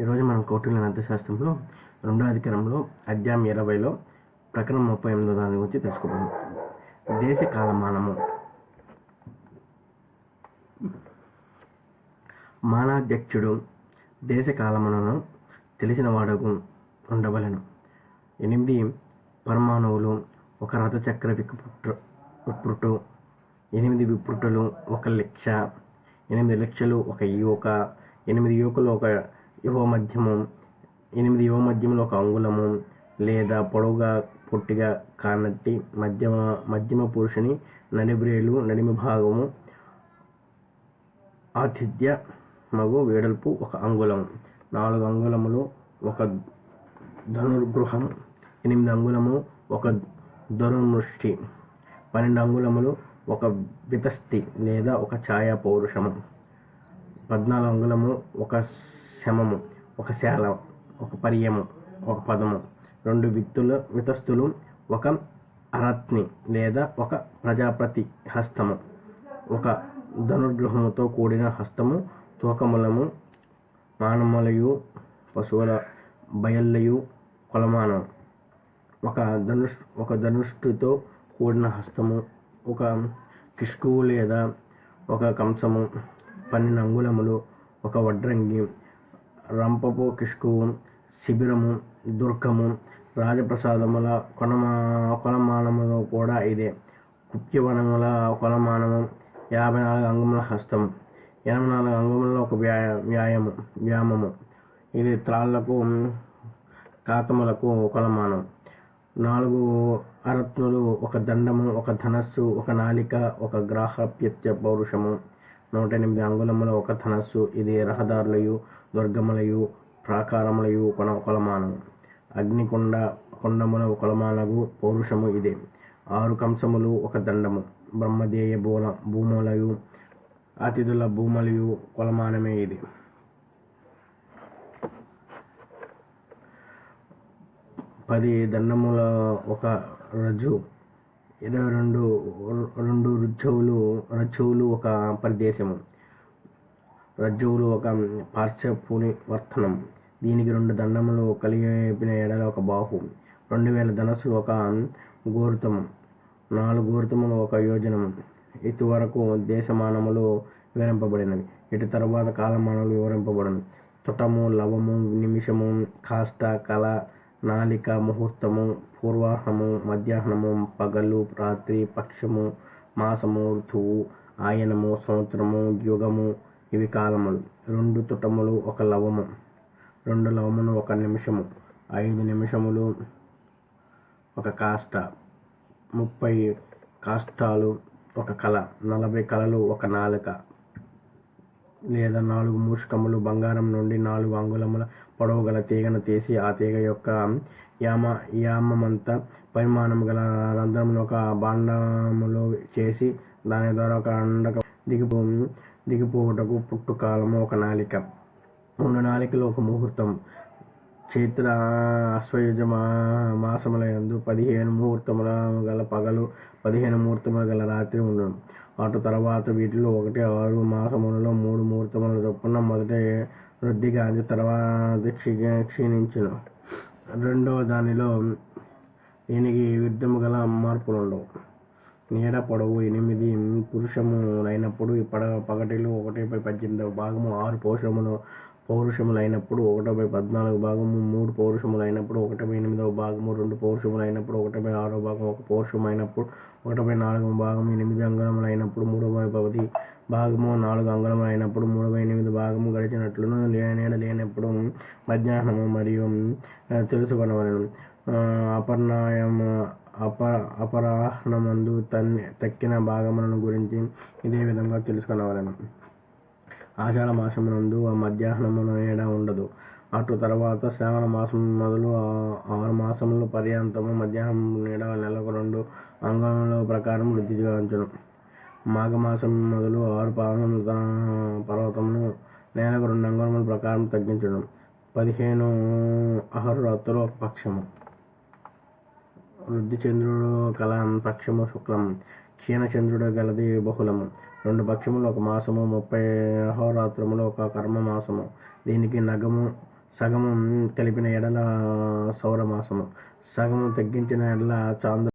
ఈరోజు మనం కౌటిల్య అర్థశాస్త్రంలో రెండో అధికారంలో అధ్యాయం ఇరవైలో ప్రకరణం ముప్పై ఎనిమిదో దాని గురించి తెలుసుకుందాం. దేశ కాలమానము. మానాధ్యక్షుడు దేశ కాలమానను తెలిసిన వాడకు ఉండవలను. ఎనిమిది పరమాణువులు ఒక రథచక్ర విపుట్టు విప్రుటు ఎనిమిది విప్రుటులు ఒక లక్ష ఎనిమిది లక్షలు ఒక యువక ఎనిమిది యువకులు ఒక యువ మధ్యము ఎనిమిది యువ మధ్యములు ఒక అంగుళము లేదా పొడవుగా పొట్టిగా కానట్టి మధ్యమ మధ్యమ పురుషుని నడిబ్రేలు నడిమి భాగము ఆతిథ్య మగు వెడల్పు ఒక అంగుళం నాలుగు అంగుళములు ఒక ధనుర్గృహం ఎనిమిది అంగుళము ఒక ధనుర్ముష్టి పన్నెండు అంగుళములు ఒక వితస్తి లేదా ఒక ఛాయా పౌరుషము పద్నాలుగు అంగుళము ఒక శమము ఒక శాల ఒక పర్యము ఒక పదము రెండు విత్తులు వితస్తులు ఒక అరత్ని లేదా ఒక ప్రజాపతి హస్తము ఒక ధనుర్గృహముతో కూడిన హస్తము తూకములము మానములయు పశువుల బయళ్ళయు కొలమానం. ఒక ధనుష్ ఒక ధనుష్టితో కూడిన హస్తము ఒక కిష్కువు లేదా ఒక కంసము పన్నెండు అంగుళములు ఒక వడ్రంగి రంపపు కిష్కువు శిబిరము దుర్గము రాజప్రసాదముల కొనమా కొలమానములో కూడా ఇదే. కుప్యవనముల కొలమానము యాభై నాలుగు అంగుముల హస్తము ఎనభై నాలుగు అంగుములలో ఒక వ్యాయ వ్యాయము వ్యామము. ఇది త్రాళ్ళకు కాకములకు కొలమానం. నాలుగు అరత్నులు ఒక దండము ఒక ధనస్సు ఒక నాలిక ఒక గ్రాహప్యత్య పౌరుషము. నూట ఎనిమిది అంగుళముల ఒక ధనస్సు. ఇది రహదారులయు దుర్గములయు ప్రాకారములయు కొన కొలమానము. అగ్నికొండ కొండముల కొలమానగు పౌరుషము ఇదే. ఆరు కంసములు ఒక దండము. బ్రహ్మదేయ భూల భూములయు అతిథుల భూములయు కొలమానమే ఇది. పది దండముల ఒక రజు. ఇరవై రెండు రెండు రుజువులు రజ్జువులు ఒక ప్రదేశము. రజ్జువులు ఒక పార్శ్వపుని వర్తనం దీనికి రెండు దండములు కలిపిన ఎడల ఒక బాహు. రెండు వేల ధనస్సులు ఒక గోరుతము నాలుగు గోరుతములు ఒక యోజనము. ఇటు వరకు దేశమానములు వివరింపబడినవి. ఇటు తర్వాత కాలమానములు వివరింపబడినవి తుటము లవము నిమిషము కాష్ట కళ నాలిక ముహూర్తము పూర్వాహము మధ్యాహ్నము పగలు రాత్రి పక్షము మాసము ఋతువు ఆయనము సంవత్సరము యుగము ఇవి కాలములు. రెండు తుటములు ఒక లవము. రెండు లవములు ఒక నిమిషము. ఐదు నిమిషములు ఒక కాష్ట. ముప్పై కాష్టాలు ఒక కళ. నలభై కళలు ఒక నాలుక. లేదా నాలుగు మూషికములు బంగారం నుండి నాలుగు అంగుళముల పొడవు గల తీగను తీసి ఆ తీగ యొక్క యామ యామమంతా పరిమాణం గల రంధ్రమును ఒక భాండములో చేసి దాని ద్వారా ఒక అండక దిగిపో దిగిపోవుటకు పుట్టుకాలము ఒక నాలిక. రెండు నాలికలు ఒక ముహూర్తం. చైత్ర అశ్వయుజ మా మాసముల యందు పదిహేను ముహూర్తముల గల పగలు పదిహేను ముహూర్తముల గల రాత్రి ఉండను. అటు తర్వాత వీటిలో ఒకటి ఆరు మాసములలో మూడు ముహూర్తముల చొప్పున మొదట వృద్ధిగాంచి తర్వాత క్షీ క్షీణించును. రెండవ దానిలో దీనికి యుద్ధము గల మార్పులు ఉండవు నీడ పొడవు ఎనిమిది పురుషములైనప్పుడు పడ పగటిలో ఒకటి బై పద్దెనిమిదవ భాగము ఆరు పౌరుషములు పౌరుషములైనప్పుడు ఒకటపై పద్నాలుగు భాగము మూడు పౌరుషములైనప్పుడు ఒకటపై ఎనిమిదవ భాగము రెండు పౌరుషములైనప్పుడు ఒకటపై ఆరో భాగం ఒక పౌరుషమైనప్పుడు ఒకటపై నాలుగవ భాగం ఎనిమిది అంగుళములైనప్పుడు అయినప్పుడు బై పది భాగము నాలుగు అంగుళములైనప్పుడు అయినప్పుడు బై ఎనిమిది భాగము గడిచినట్లును నీడ లేనప్పుడు మధ్యాహ్నము మరియు తెలుసుకొనవలను. అపర్ణాయము అప అపరాహ్నమందు తన్ని తక్కిన భాగములను గురించి ఇదే విధంగా తెలుసుకొనవలను. ఆషాఢ మాసమునందు ఆ మధ్యాహ్నమున నీడ ఉండదు. అటు తర్వాత శ్రావణ మాసం మొదలు ఆరు మాసములు పర్యంతము మధ్యాహ్నం నీడ నెలకు రెండు అంగముల ప్రకారం వృద్ధి గాంచును. మాఘమాసం మొదలు ఆరు పాదముల పర్వతమును నెలకు రెండు అంగుళముల ప్రకారం తగ్గించడం పదిహేను అహర్రాత్రులు ఒక పక్షము. వృద్ధి చంద్రుడు కల పక్షము శుక్లం క్షీణచంద్రుడు గలది బహుళము. రెండు పక్షములు ఒక మాసము ముప్పై అహోరాత్రములు ఒక కర్మ మాసము దీనికి నగము సగము కలిపిన ఎడల సౌరమాసము. సగము తగ్గించిన ఎడల చాంద్ర